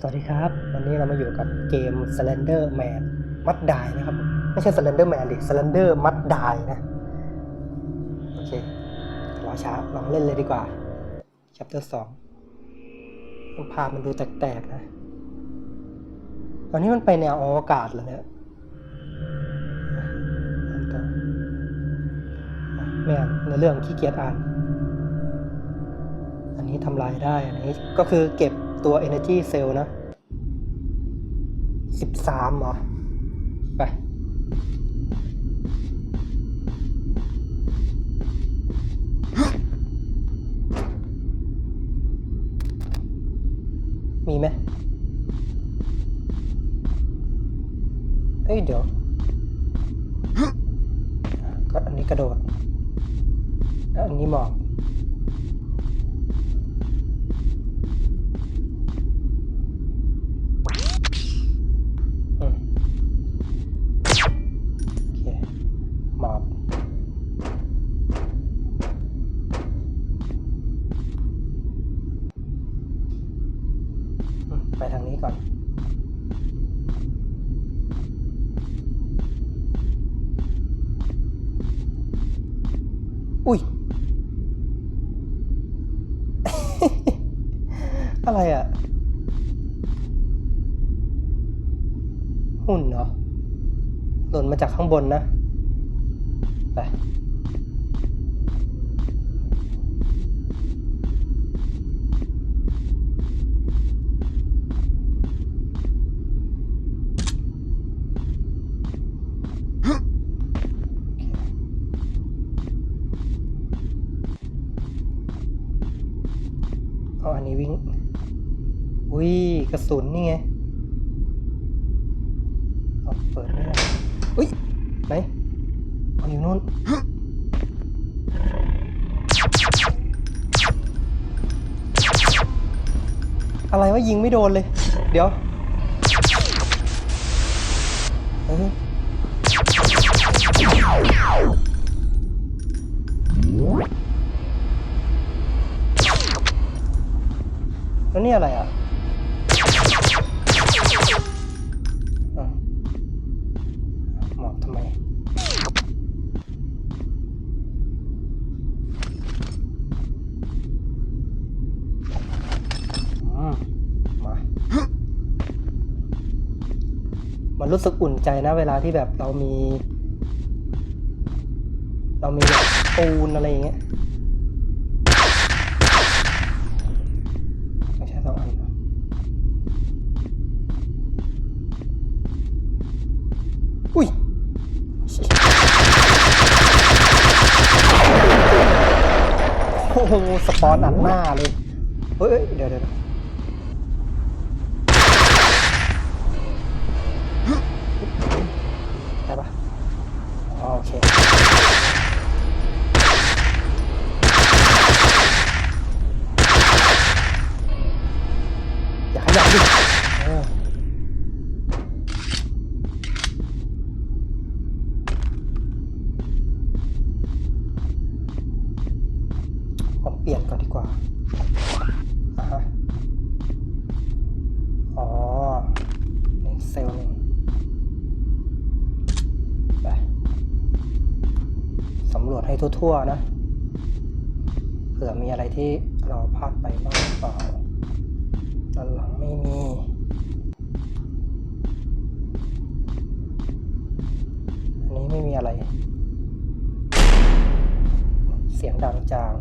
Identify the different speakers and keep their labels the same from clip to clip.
Speaker 1: สวัสดีครับ วันนี้เรามาอยู่กับเกม Slender Man มัดดายนะครับ ไม่ใช่ Slender Man ดิ Slender มัดดายนะ โอเค รอช้า ลองเล่นเลยดีกว่า chapter 2ภาพมันดูแตกๆนะ ตอนนี้มันไปแนวอวกาศเหรอเนี่ยอ่านต่ออะไม่อ่านในเรื่องขี้เกียจอ่าน อันนี้ทำลายได้ อันนี้ก็คือเก็บ ตัว energy cell นะสิบสามเหรอ ไป มีไหมเอ้ย เดี๋ยว ก็อันนี้กระโดด อันนี้หมอบ ไปทางนี้ก่อน อุ้ย อะไรอะ หุ่นเนาะหล่นมาจากข้างบนนะ ไป เอาอันนี้วิ่ง อุ้ย กระสุนนี่ไงเอาเปิดไม่ได้อุ้ยไหนเอาอยู่นู่นอะไรวะยิงไม่โดนเลย เดี๋ยวเออแล้วนี่อะไรอะอะ รู้สึกอุ่นใจนะ เวลาที่แบบเรามี เรามีแบบปูนอะไรอย่างเงี้ยไม่ใช่สองอันเหรออุ้ยโอ้โหสปอนอัดหน้าเลย เฮ้ย เดี๋ยวเดี๋ยว อ๋ ทั่วนะ เผื่อมีอะไรที่เราพลาดไปบ้างหรือเปล่าด้านหลังไม่มีอันนี้ไม่มีอะไร เสียงดังจาง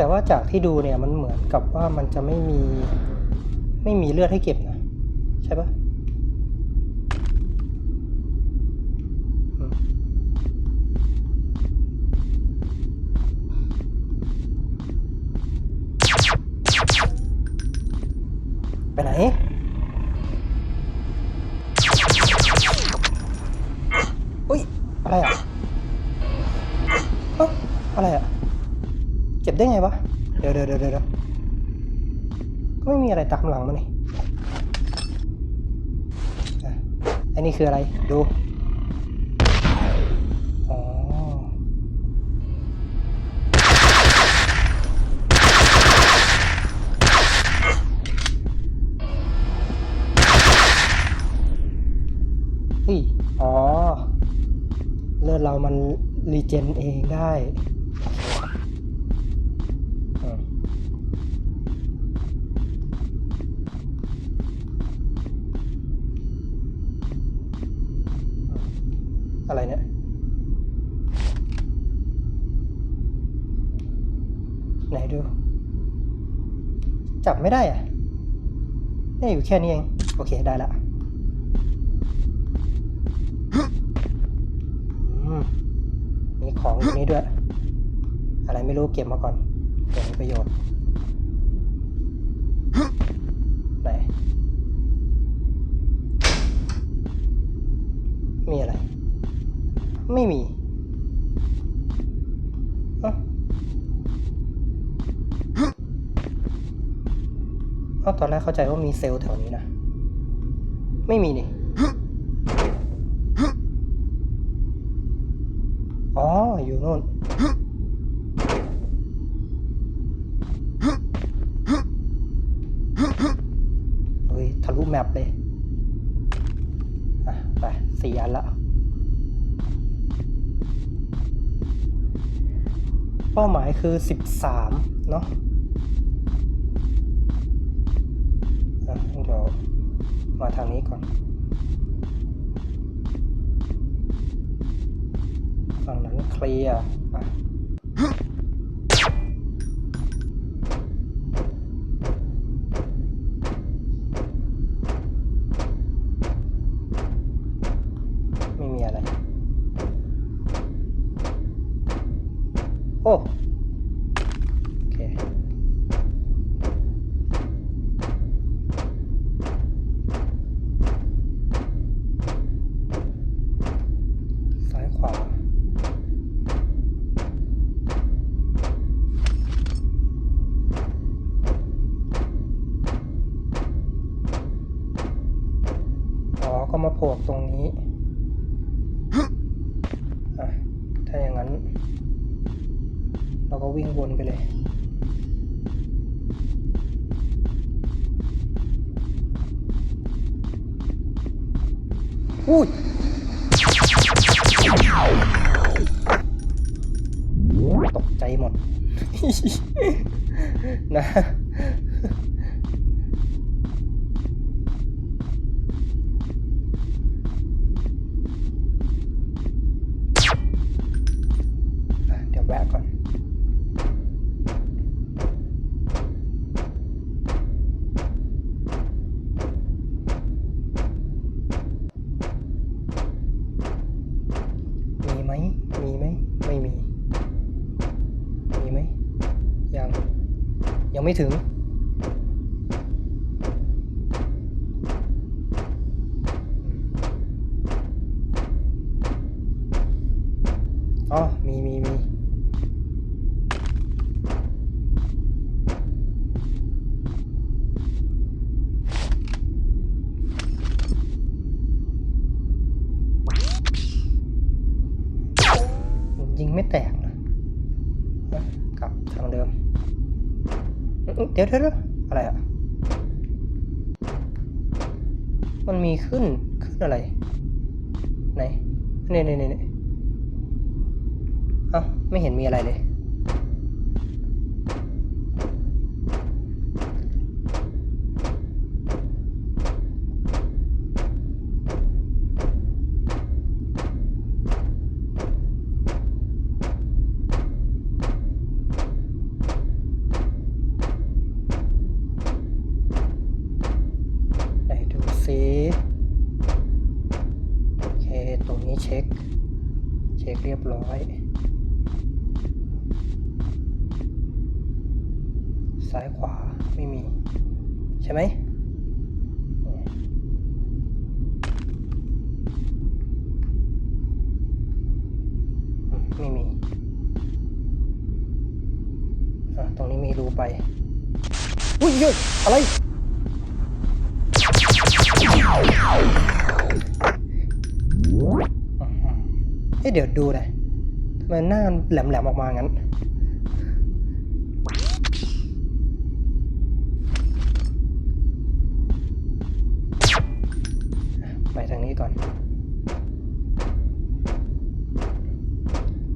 Speaker 1: แต่ว่าจากที่ดูเนี่ยมันเหมือนกับว่ามันจะไม่มีไม่มีเลือดให้เก็บนะใช่ปะ ตักหลังมาหนี่อันนี้คืออะไร ดูอ๋อ เลือดเรามันรีเจนเองได้ ไหนดู จับไม่ได้อะเนี่ยอยู่แค่นี้เอง โอเคได้ละมมีของอยู่นี้ด้วย อะไรไม่รู้เก็บมาก่อนเดี๋ยวมีประโยชน์ไหนมีอะไร ไม่มีเอ้า เอ้าตอนแรกเข้าใจว่ามีเซลล์แถวนี้นะ ไม่มีนี่ อ๋อ อยู่โน่นเฮ้ยทะลุแมปเลย อะ ไปสี่อันละเป้าหมายคือสิบสามเนาะ มาทางนี้ก่อน ฝั่งนั้นเคลียร์ ก็มาโผล่ตรงนี้อะถ้าอย่างนั้น เราก็วิ่งวนไปเลยอุ้ยตกใจหมด นะ ไม่ถึง ดี๋ยวเดี๋ยวอะไรอะมันมีขึ้นขึ้นอะไร ไหนนี่นี่นี่นี่เอ้าไม่เห็นมีอะไรเลย ตรงนี้มีรูไป อุ้ยเยอะอะไร เฮ้ยเดี๋ยวดูนะทำไมหน้าแหลมๆออกมางั้น ไปทางนี้ก่อน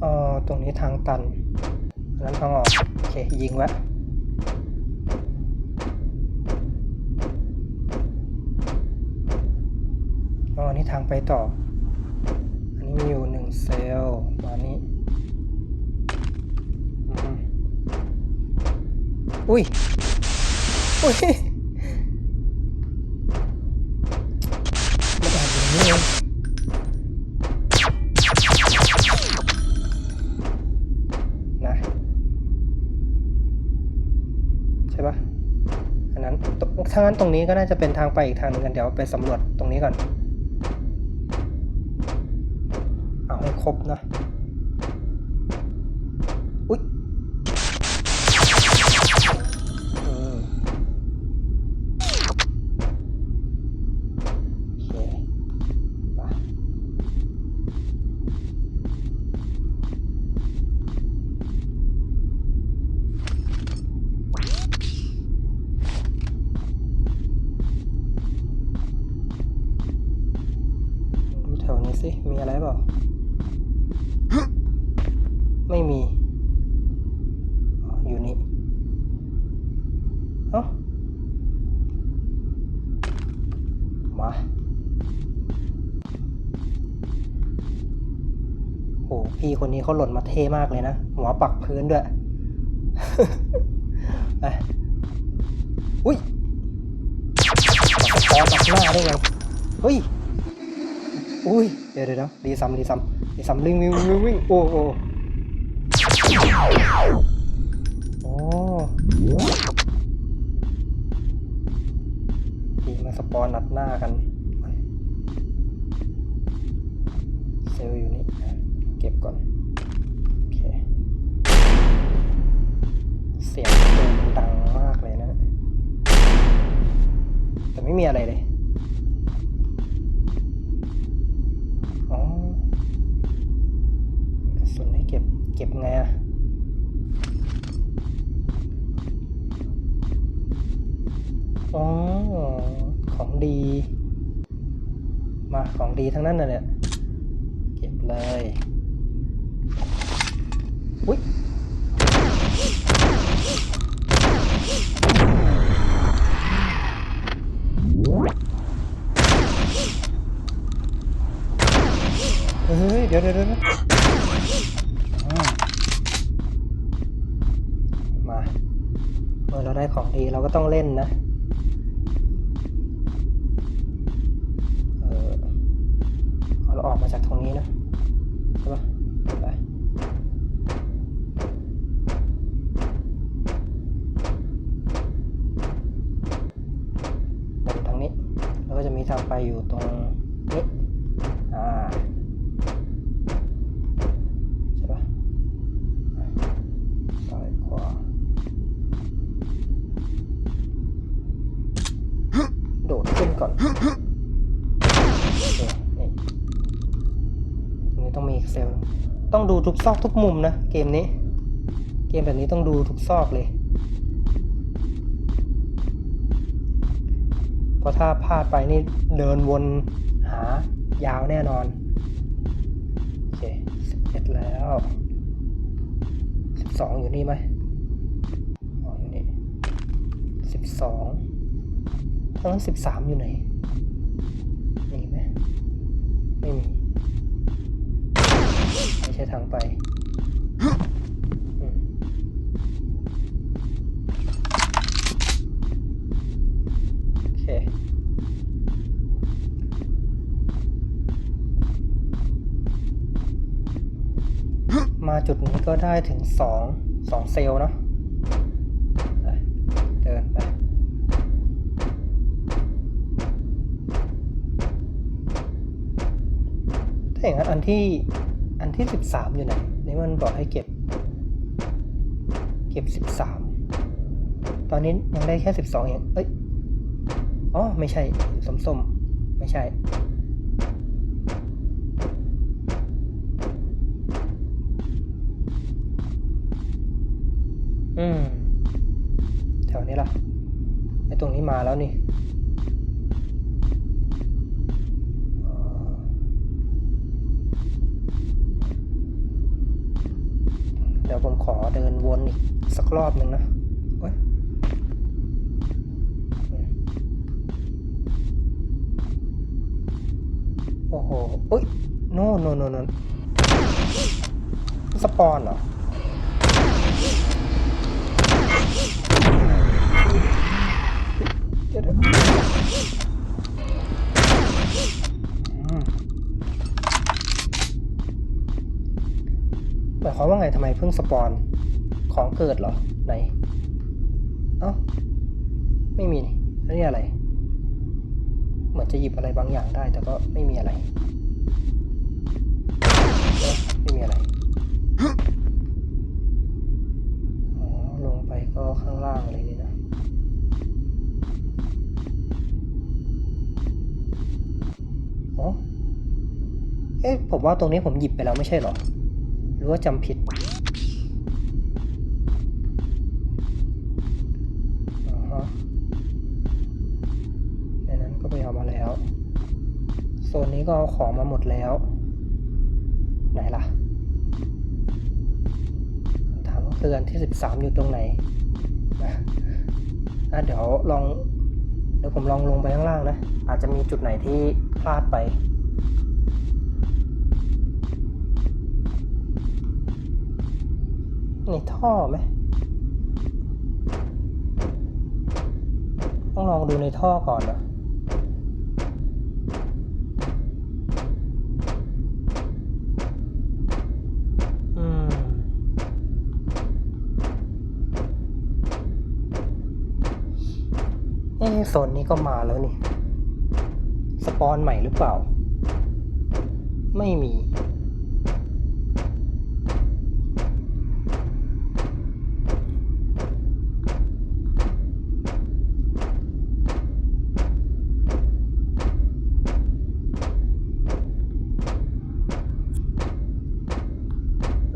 Speaker 1: อ๋อตรงนี้ทางตัน นนั้นทางออก โอเค ยิงไว้อ๋ออันนี้ทางไปต่อ อันนี้มีอยู่หนึ่งเซลล์มานี้อือฮึอุ้ยอุ้ย ถ้างั้นตรงนี้ก็น่าจะเป็นทางไปอีกทางหนึงกันเดี๋ยวไปสำรวจตรงนี้ก่อน เอาให้ครบนะ มาโห พี่คนนี้เขาหล่นมาเท่มากเลยนะ หัวปักพื้นด้วยไปอุ้ยมาสะท้อนตัดหน้าได้ไงเฮ้ย อุ้ย เดี๋ยวเดี๋ยวดีซัมรีซัมรีซัมวิ่งวิ่งวิ่งวิ่งโอ้โอ้โอ้ดีมา สปอนนัดหน้ากัน เซลล์อยู่นี่ เก็บก่อน โอเค เสียงปืนดังมากเลยนะ แต่ไม่มีอะไรเลย อ๋อกระสุนให้เก็บ เก็บไงอะอ๋อ ของดี มาของ ดีทั้งนั้นน่ะเนี่ย เก็บเลย อุ๊ยเฮ้ย เดี๋ยวเดี๋ยวเดี๋ยวมาเมื่อเราได้ของดีเราก็ต้องเล่นนะ ต้องดูทุกซอกทุกมุมนะ เกมนี้ เกมแบบนี้ต้องดูทุกซอกเลย เพราะถ้าพลาดไปนี่เดินวนหายาวแน่นอน โอเคสิบเอ็ดแล้วสิบสองอยู่นี่ไหมอ๋ออยู่นี่สิบสองทั้งสิบสามอยู่ไหนมีไหมไม่มีไม่ ใช่ทางไปมโอเคมาจุดนี้ก็ได้ถึงสองสองเซลล์เนาะเดินไปถ้าอย่างนั้นอันที่ อันที่สิบสามอยู่ไหนนี่มันบอกให้เก็บ เก็บสิบสามตอนนี้ยังได้แค่สิบสองเองเอ้ยอ๋อไม่ใช่ส้มไม่ใช่ อืม แถวนี้ล่ะไอ้ตรงนี้มาแล้วนี่ นอีกสักรอบหนึ่งนะโอ๊ยโอ้โหอุ้ยโน่โน่โน่โน่สปอนเหรอเดี๋ยวหมายความว่าไงทำไมเพิ่งสปอน ของเกิดเหรอ ไหน เอ้า ไม่มีนี่แล้วนี่อะไร เหมือนจะหยิบอะไรบางอย่างได้ แต่ก็ไม่มีอะไร ไม่มีอะไรอ๋อลงไปก็ข้างล่างเลยนี่นะอ๋อเอ๊ะ ผมว่าตรงนี้ผมหยิบไปแล้วไม่ใช่หรอ หรือว่าจำผิดอ๋อฮะในนั้นก็ไปเอามาแล้ว โซนนี้ ก็เอาของมาหมดแล้ว ไหนล่ะถามก็คือนที่สิบสามอยู่ตรงไหนนะอะเดี๋ยวลองเดี๋ยวผมลองลงไปข้างล่างนะ อาจจะมีจุดไหนที่พลาดไปนี่ท่อไหมต้องลองดูในท่อก่อนนะ โซนนี้ก็มาแล้วนี่ สปอนใหม่หรือเปล่า ไม่มี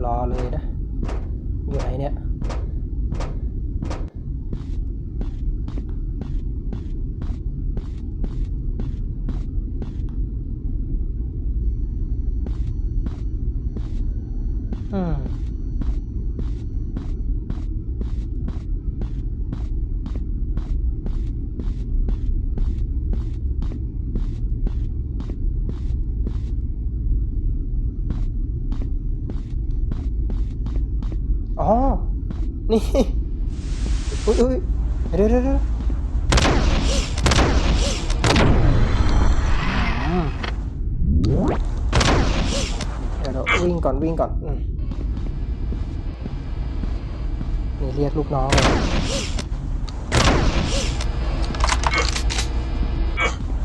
Speaker 1: รอเลยนะ อยู่ไหนเนี่ย อืม อ๋อ นี่อุ้ยอุ้ยเดี๋ยวเดี๋ยวเดี๋ยวเดี๋ยวเราวิ่งก่อนวิ่งก่อนอืมนี่เรียกลูกน้องเลย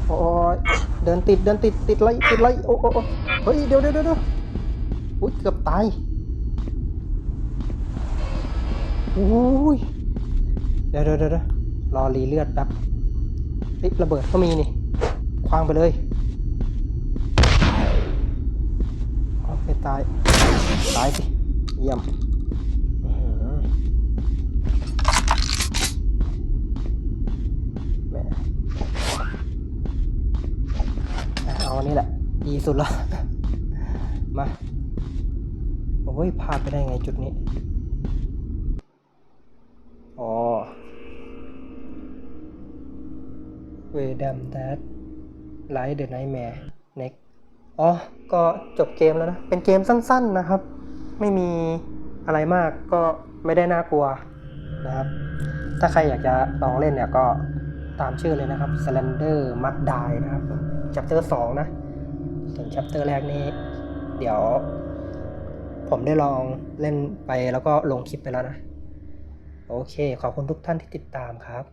Speaker 1: โอ้ยเดินติดเดินติดติดไล่ติดไล่โอ้โอ้โอ้เฮ้ยเดี๋ยวเดี๋ยวเดี๋ยวอุ้ยเกือบตาย อ้ยเดี๋ยวเดี๋ยวเดี๋ยวรอรีเลือดแป๊บเฮ้ยระเบิดก็มีนี่คว้างไปเลยโอเคตาย ตายสิ เยี่ยมแหมเอาอันนี้แหละ ดีสุดละ มา โอ้ยพลาดไปได้ไงจุดนี้ อ๋อ Way Damn That Light the Nightmare Next อ๋อ ก็จบเกมแล้วนะ เป็นเกมสั้นๆนะครับ ไม่มีอะไรมากก็ไม่ได้น่ากลัวนะครับ ถ้าใครอยากจะลองเล่นเนี่ยก็ตามชื่อเลยนะครับ Slender Mud Die นะครับ chapter 2 นะ ส่วน chapter แรกนี้ เดี๋ยว ผมได้ลองเล่นไปแล้วก็ลงคลิปไปแล้วนะ โอเค ขอบคุณทุกท่านที่ติดตามครับ